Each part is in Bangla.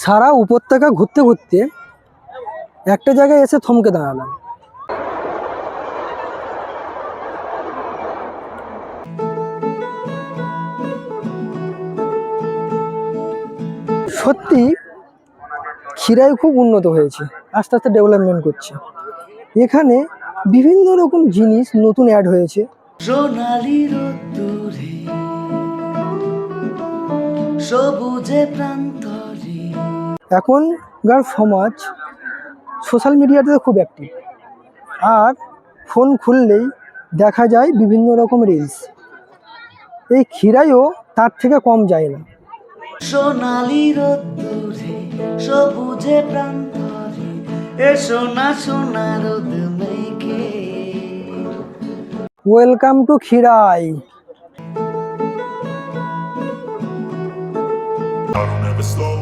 সারা উপত্যকা ঘুরতে ঘুরতে একটা জায়গায় এসে থমকে দাঁড়ালাম। সত্যি ক্ষীরাই খুব উন্নত হয়েছে, আস্তে আস্তে ডেভেলপমেন্ট করছে। এখানে বিভিন্ন রকম জিনিস নতুন অ্যাড হয়েছে। সবুজে প্রান্তরে এখনকার সমাজ সোশ্যাল মিডিয়াতে খুব অ্যাক্টিভ আর ফোন খুললেই দেখা যায় বিভিন্ন রকম রিলস এই ক্ষীরাইও তার থেকে কম যায় না। সোনালি রোদ্দুরে সবুজে প্রান্তরে এ সোনা সোনা রোদ মেঘে। Welcome to Kshirai. I don't ever slow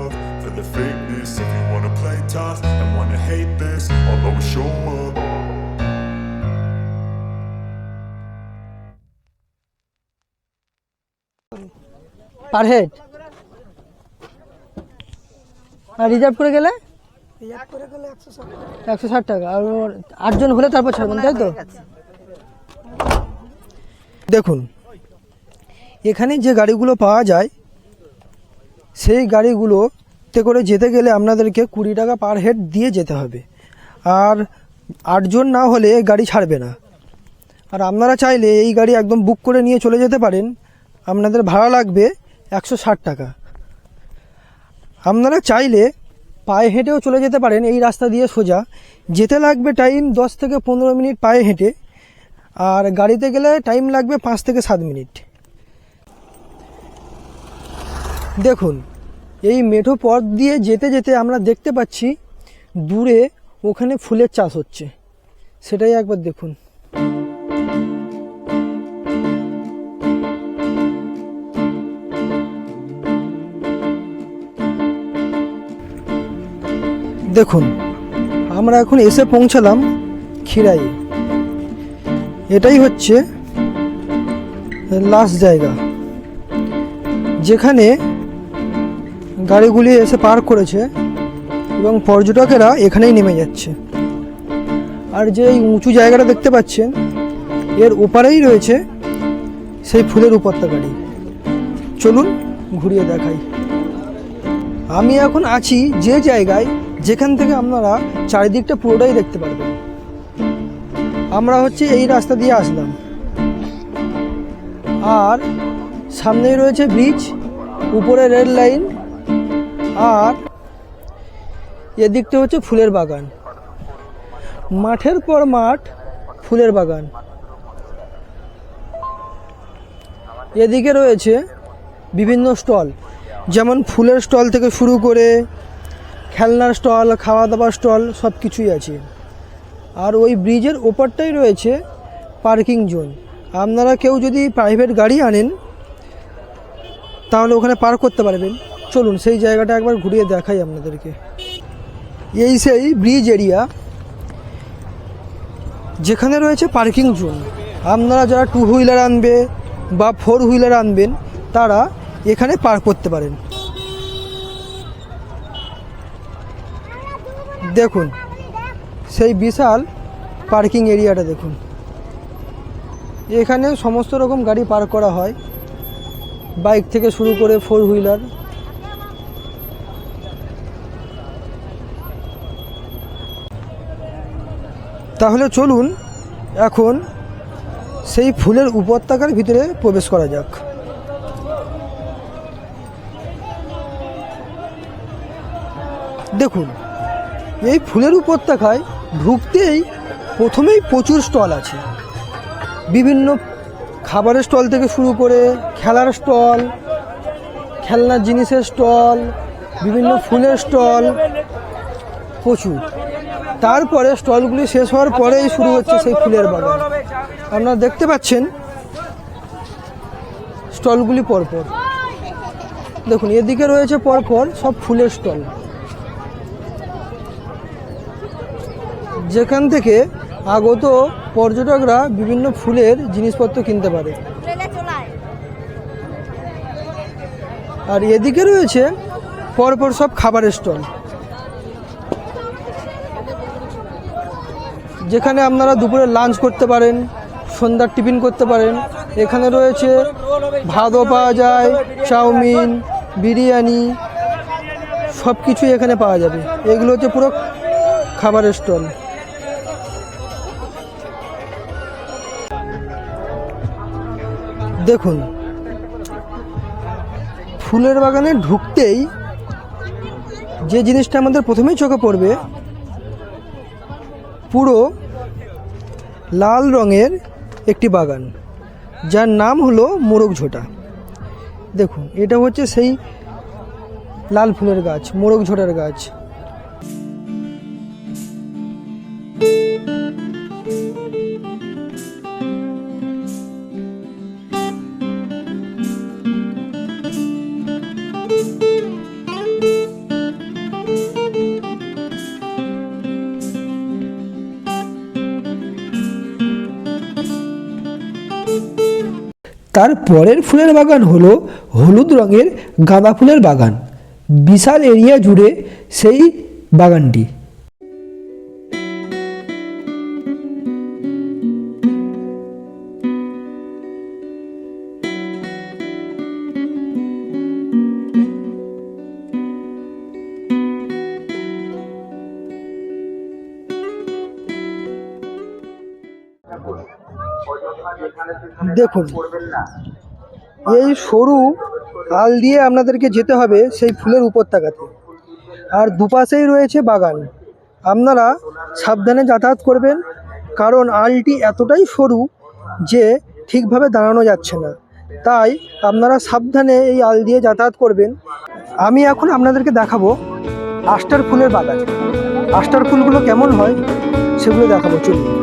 per head? R reserve করে গেলে? একশো ষাট টাকা। আর ওর আটজন হলে তারপর ছাড়বেন তাই তো? দেখুন এখানে যে গাড়িগুলো পাওয়া যায় সেই গাড়িগুলোতে করে যেতে গেলে আপনাদেরকে কুড়ি টাকা পার হেড দিয়ে যেতে হবে। আর আটজন না হলে গাড়ি ছাড়বে না। আর আপনারা চাইলে এই গাড়ি একদম বুক করে নিয়ে চলে যেতে পারেন। আপনাদের ভাড়া লাগবে একশো ষাট টাকা। আপনারা চাইলে পায়ে হেঁটেও চলে যেতে পারেন এই রাস্তা দিয়ে সোজা। যেতে লাগবে টাইম দশ থেকে পনেরো মিনিট পায়ে হেঁটে, আর গাড়িতে গেলে টাইম লাগবে পাঁচ থেকে সাত মিনিট। দেখুন, এই মেঠো পথ দিয়ে যেতে যেতে আমরা দেখতে পাচ্ছি দূরে ওখানে ফুলের চাষ হচ্ছে। সেটাই একবার দেখুন। দেখুন, আমরা এখন এসে পৌঁছালাম খিরাই। এটাই হচ্ছে লাস্ট জায়গা, যেখানে গাড়িগুলি এসে পার্ক করেছে এবং পর্যটকেরা এখানেই নেমে যাচ্ছে। আর যে এই উঁচু জায়গাটা দেখতে পাচ্ছেন, এর ওপারেই রয়েছে সেই ফুলের উপত্যকাটি চলুন ঘুরিয়ে দেখাই। আমি এখন আছি যে জায়গায় যেখান থেকে আপনারা চারিদিকটা পুরোটাই দেখতে পারবেন। আমরা হচ্ছে এই রাস্তা দিয়ে আসলাম। আর সামনেই রয়েছে ব্রিজ উপরে রেল লাইন আর এদিকটা হচ্ছে ফুলের বাগান। মাঠের পর মাঠ, ফুলের বাগান। এদিকে রয়েছে বিভিন্ন স্টল, যেমন ফুলের স্টল থেকে শুরু করে খেলনার স্টল খাওয়া দাওয়ার স্টল সব কিছুই আছে। আর ওই ব্রিজের ওপরটাই রয়েছে পার্কিং জোন। আপনারা কেউ যদি প্রাইভেট গাড়ি আনেন, তাহলে ওখানে পার্ক করতে পারবেন। চলুন, সেই জায়গাটা একবার ঘুরিয়ে দেখাই আপনাদেরকে। এই সেই ব্রিজ এরিয়া, যেখানে রয়েছে পার্কিং জোন। আপনারা যারা টু হুইলার আনবে বা ফোর হুইলার আনবেন, তারা এখানে পার্ক করতে পারেন। দেখুন, সেই বিশাল পার্কিং এরিয়াটা দেখুন। এখানে সমস্ত রকম গাড়ি পার্ক করা হয়। বাইক থেকে শুরু করে ফোর হুইলার তাহলে চলুন, এখন সেই ফুলের উপত্যকার ভিতরে প্রবেশ করা যাক। দেখুন এই ফুলের উপত্যকায় ঢুকতেই প্রথমেই প্রচুর স্টল আছে। বিভিন্ন খাবারের স্টল থেকে শুরু করে খেলার স্টল, খেলনার জিনিসের স্টল, বিভিন্ন ফুলের স্টল, প্রচুর। তারপরে স্টলগুলি শেষ হওয়ার পরেই শুরু হচ্ছে সেই ফুলের বাগান আপনারা দেখতে পাচ্ছেন স্টলগুলি পরপর। দেখুন, এদিকে রয়েছে পরপর সব ফুলের স্টল। যেখান থেকে আগত পর্যটকরা বিভিন্ন ফুলের জিনিসপত্র কিনতে পারে। আর এদিকে রয়েছে পরপর সব খাবারের স্টল। যেখানে আপনারা দুপুরে লাঞ্চ করতে পারেন, সন্ধ্যার টিফিন করতে পারেন। এখানে রয়েছে ভাতও পাওয়া যায়, চাউমিন, বিরিয়ানি সব কিছুই এখানে পাওয়া যাবে। এগুলো হচ্ছে পুরো খাবারের স্টল। দেখুন, ফুলের বাগানে ঢুকতেই যে জিনিসটা আমাদের প্রথমেই চোখে পড়বে, পুরো লাল রঙের একটি বাগান, যার নাম হলো মোরগ ঝোটা। দেখুন, এটা হচ্ছে সেই লাল ফুলের গাছ, মোরগ ঝোটার গাছ। তার পরের ফুলের বাগান হল হলুদ রঙের গাঁদা ফুলের বাগান। বিশাল এরিয়া জুড়ে সেই বাগানটি। দেখুন এই সরু আল দিয়ে আপনাদেরকে যেতে হবে সেই ফুলের উপত্যকাতে। আর দুপাশেই রয়েছে বাগান। আপনারা সাবধানে যাতায়াত করবেন কারণ আলটি এতটাই সরু যে ঠিকভাবে দাঁড়ানো যাচ্ছে না। তাই আপনারা সাবধানে এই আল দিয়ে যাতায়াত করবেন। আমি এখন আপনাদেরকে দেখাবো আস্টার ফুলের বাগান। আস্টার ফুলগুলো কেমন হয় সেগুলো দেখাবো। চলুন।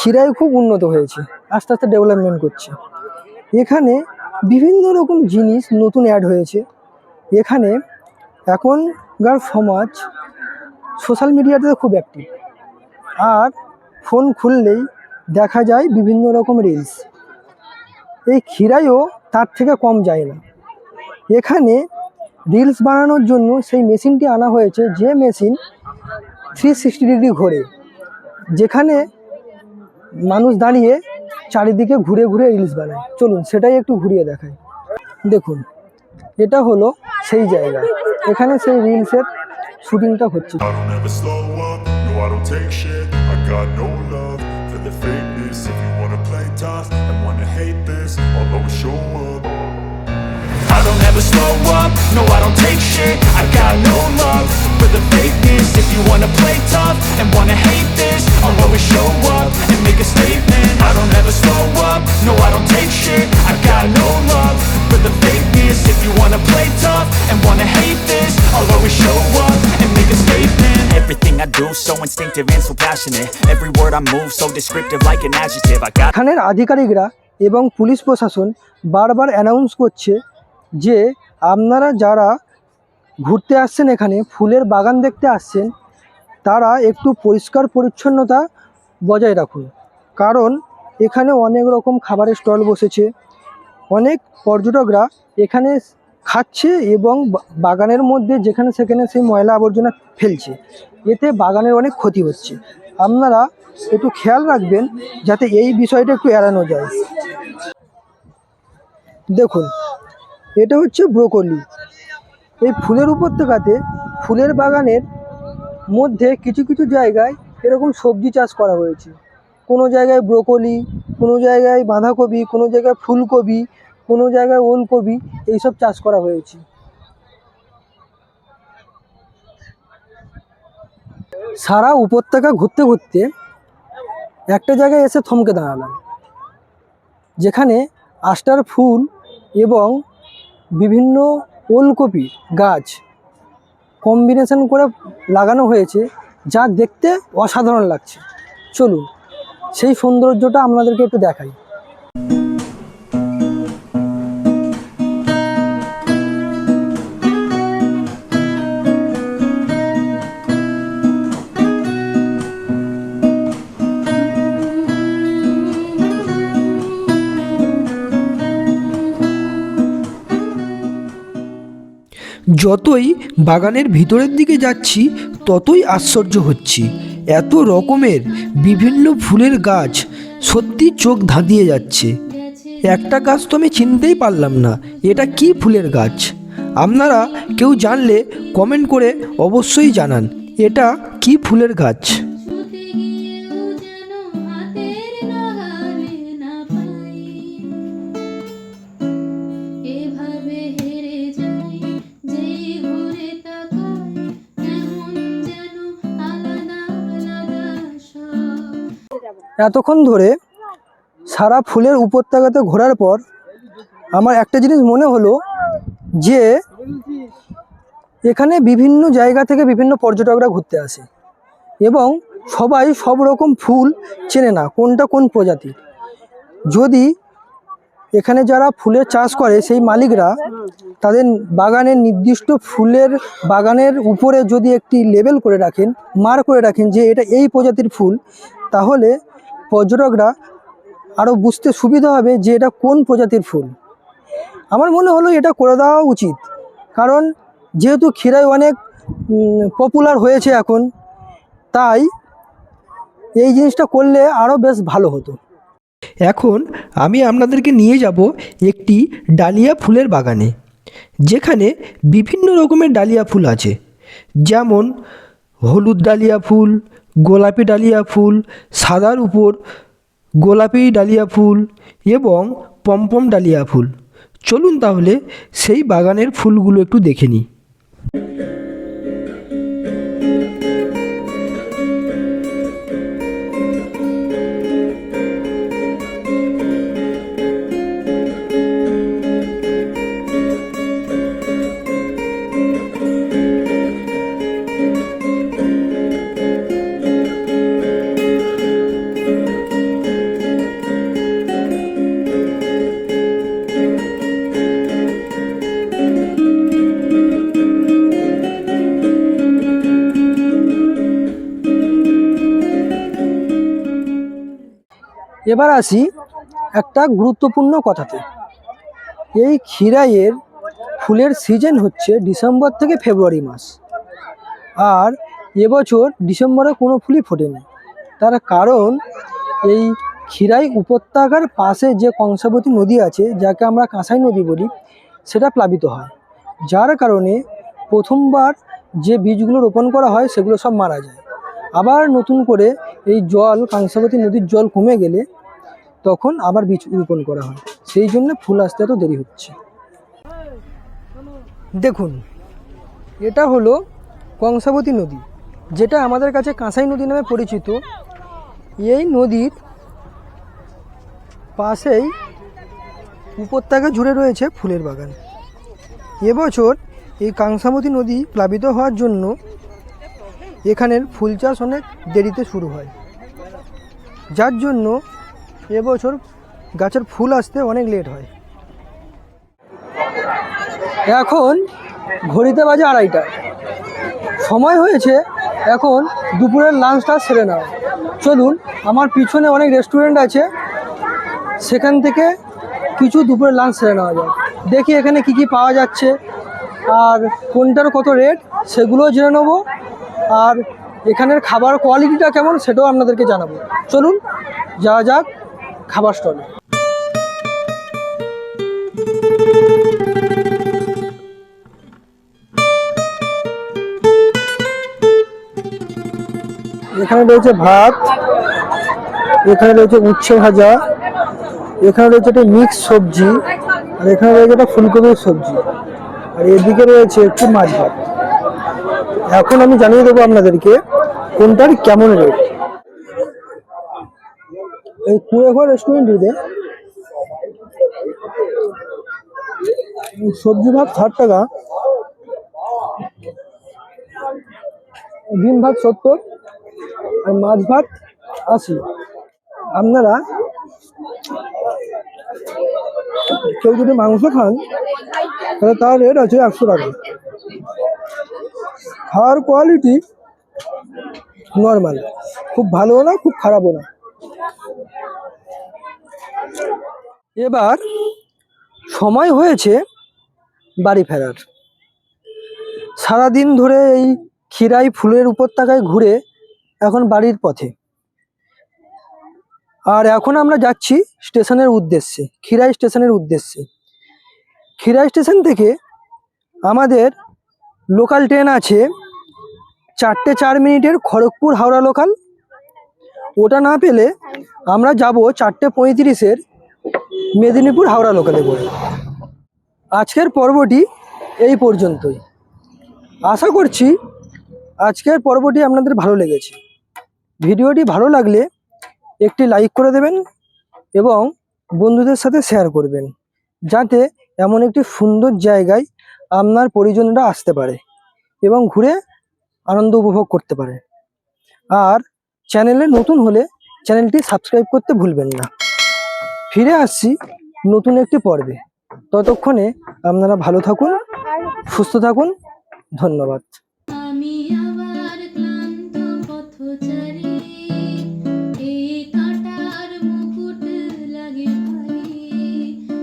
খিরাই খুব উন্নত হয়েছে, আস্তে আস্তে ডেভেলপমেন্ট করছে। এখানে বিভিন্ন রকম জিনিস নতুন অ্যাড হয়েছে। এখানে এখনকার সমাজ সোশ্যাল মিডিয়াতে খুব অ্যাক্টিভ আর ফোন খুললেই দেখা যায় বিভিন্ন রকম রিলস এই ক্ষীরাইও তার থেকে কম যায় না। এখানে রিলস বানানোর জন্য সেই মেশিনটি আনা হয়েছে, যে মেশিন থ্রি সিক্সটি ডিগ্রি ঘোরে। যেখানে মানুষ দাঁড়িয়ে চারিদিকে ঘুরে ঘুরে রিলস বানায়। চলুন সেটাই একটু ঘুরিয়ে দেখাই। দেখুন এটা হলো সেই জায়গা। এখানে সেই রিলসের শুটিংটা হচ্ছে। I don't ever slow up, no I don't take shit. I got no love. for the fakeness If you wanna play tough and wanna hate this I'll always show up I don't ever slow up, no I don't take shit I got no love for the fakeness If you wanna play tough and wanna hate this I'll always show up and make a statement I don't ever slow up, no I don't take shit I got no love for the fakeness If you wanna play tough and wanna hate this I'll always show up and make a statement Everything I do so instinctive and so passionate Every word I move so descriptive like an adjective I got এখানের আধিকারিকরা এবং পুলিশ প্রশাসন বারবার অ্যানাউন্স করছে যে আপনারা যারা ঘুরতে আসছেন এখানে, ফুলের বাগান দেখতে আসছেন। তারা একটু পরিষ্কার পরিচ্ছন্নতা বজায় রাখুন। কারণ এখানে অনেক রকম খাবারের স্টল বসেছে। অনেক পর্যটকরা এখানে খাচ্ছে এবং বাগানের মধ্যে যেখানে সেখানে সেই ময়লা আবর্জনা ফেলছে। এতে বাগানের অনেক ক্ষতি হচ্ছে। আপনারা একটু খেয়াল রাখবেন যাতে এই বিষয়টা একটু এড়ানো যায়। দেখুন, এটা হচ্ছে ব্রোকলি। এই ফুলের উপত্যকাতে ফুলের বাগানের মধ্যে কিছু কিছু জায়গায় এরকম সবজি চাষ করা হয়েছে। কোনো জায়গায় ব্রোকলি, কোনো জায়গায় বাঁধাকপি, কোনো জায়গায় ফুলকপি, কোনো জায়গায় ওলকপি এইসব চাষ করা হয়েছে। সারা উপত্যকা ঘুরতে ঘুরতে একটা জায়গায় এসে থমকে দাঁড়ালাম, যেখানে আষ্টার ফুল এবং বিভিন্ন ওলকপি গাছ কম্বিনেশন করে লাগানো হয়েছে, যা দেখতে অসাধারণ লাগছে। চলুন, সেই সৌন্দর্যটা আপনাদেরকে একটু দেখাই। যতই বাগানের ভিতরের দিকে যাচ্ছি, ততই আশ্চর্য হচ্ছি। এত রকমের বিভিন্ন ফুলের গাছ সত্যি চোখ ধাঁধিয়ে যাচ্ছে। একটা গাছ তো আমি চিনতেই পারলাম না, এটা কি ফুলের গাছ? আপনারা কেউ জানলে কমেন্ট করে অবশ্যই জানান, এটা কি ফুলের গাছ? এতক্ষণ ধরে সারা ফুলের উপত্যকাতে ঘোরার পর আমার একটা জিনিস মনে হলো যে এখানে বিভিন্ন জায়গা থেকে বিভিন্ন পর্যটকরা ঘুরতে আসে এবং সবাই সব রকম ফুল চেনে না কোনটা কোন প্রজাতির। যদি এখানে যারা ফুলের চাষ করে সেই মালিকরা তাদের বাগানের নির্দিষ্ট ফুলের বাগানের উপরে যদি একটি লেবেল করে রাখেন মার করে রাখেন যে এটা এই প্রজাতির ফুল, তাহলে পর্যটকরা আরও বুঝতে সুবিধা হবে যে এটা কোন প্রজাতির ফুল। আমার মনে হলো এটা করে দেওয়া উচিত। কারণ যেহেতু ক্ষীরাই অনেক পপুলার হয়েছে এখন, তাই এই জিনিসটা করলে আরও বেশ ভালো হতো। এখন আমি আপনাদেরকে নিয়ে যাব একটি ডালিয়া ফুলের বাগানে, যেখানে বিভিন্ন রকমের ডালিয়া ফুল আছে। যেমন হলুদ ডালিয়া ফুল গোলাপি ডালিয়া ফুল, সাদার উপর গোলাপি ডালিয়া ফুল এবং পমপম ডালিয়া ফুল। চলুন তাহলে সেই বাগানের ফুলগুলো একটু দেখে নিই। এবার আসি একটা গুরুত্বপূর্ণ কথাতে। এই ক্ষীরাইয়ের ফুলের সিজন হচ্ছে ডিসেম্বর থেকে ফেব্রুয়ারি মাস। আর এবছর ডিসেম্বরে কোনো ফুলই ফোটেনি। তার কারণ এই ক্ষীরাই উপত্যকার পাশে যে কংসাবতী নদী আছে, যাকে আমরা কাঁসাই নদী বলি, সেটা প্লাবিত হয়। যার কারণে প্রথমবার যে বীজগুলো রোপণ করা হয়, সেগুলো সব মারা যায়। আবার নতুন করে এই জল, কাংসাবতী নদীর জল কমে গেলে তখন আবার বীজ রোপণ করা হয়। সেই জন্য ফুল আসতে এত দেরি হচ্ছে। দেখুন, এটা হলো কংসাবতী নদী, যেটা আমাদের কাছে কাঁসাই নদী নামে পরিচিত। এই নদীর পাশেই উপত্যকা জুড়ে রয়েছে ফুলের বাগান। এবছর এই কাংসাবতী নদী প্লাবিত হওয়ার জন্য এখানের ফুল চাষ অনেক দেরিতে শুরু হয়। যার জন্য এবছর গাছের ফুল আসতে অনেক লেট হয়। এখন ঘড়িতে বাজে আড়াইটা সময় হয়েছে এখন দুপুরের লাঞ্চটা সেরে নেওয়া চলুন, আমার পিছনে অনেক রেস্টুরেন্ট আছে। সেখান থেকে কিছু দুপুরের লাঞ্চ সেরে নেওয়া যায় দেখি এখানে কি কি পাওয়া যাচ্ছে। আর কোনটার কত রেট সেগুলোও জেনে নেব। আর এখানের খাবার কোয়ালিটিটা কেমন, সেটাও আপনাদেরকে জানাব। চলুন, যাওয়া যাক। খাবার স্টলে। এখানে রয়েছে ভাত, এখানে রয়েছে উচ্ছে ভাজা, এখানে রয়েছে একটা মিক্স সবজি, আর এখানে রয়েছে একটা ফুলকপির সবজি। আর এদিকে রয়েছে একটু মাছ ভাত। এখন আমি জানিয়ে দেবো আপনাদেরকে কোনটার কেমন রেট এই কুড়েঘর রেস্টুরেন্টটিতে সবজি ভাত ষাট টাকা, ডিম ভাত সত্তর, আর মাছ ভাত আশি। আপনারা কেউ যদি মাংস খান, তাহলে তার রেট আছে একশো টাকা। খাওয়ার কোয়ালিটি নর্মাল খুব ভালোও না, খুব খারাপও না। এবার সময় হয়েছে বাড়ি ফেরার। সারাদিন ধরে এই খিরাই ফুলের উপত্যকায় ঘুরে এখন বাড়ির পথে। আর এখন আমরা যাচ্ছি স্টেশনের উদ্দেশ্যে খিরাই স্টেশনের উদ্দেশ্যে। খিরাই স্টেশন থেকে আমাদের লোকাল ট্রেন আছে চারটে চার মিনিটের খড়গপুর হাওড়া লোকাল ওটা না পেলে আমরা যাব চারটে পঁয়ত্রিশের মেদিনীপুর হাওড়া লোকালে করে। আজকের পর্বটি এই পর্যন্তই। আশা করছি আজকের পর্বটি আপনাদের ভালো লেগেছে। ভিডিওটি ভালো লাগলে একটি লাইক করে দেবেন এবং বন্ধুদের সাথে শেয়ার করবেন, যাতে এমন একটি সুন্দর জায়গায় আপনার পরিজনরা আসতে পারে এবং ঘুরে আনন্দ উপভোগ করতে পারে। আর চ্যানেলে নতুন হলে চ্যানেলটি সাবস্ক্রাইব করতে ভুলবেন না। ফিরে আসছি নতুন একটি পর্বে। ততক্ষণে আপনারা ভালো থাকুন, সুস্থ থাকুন। ধন্যবাদ।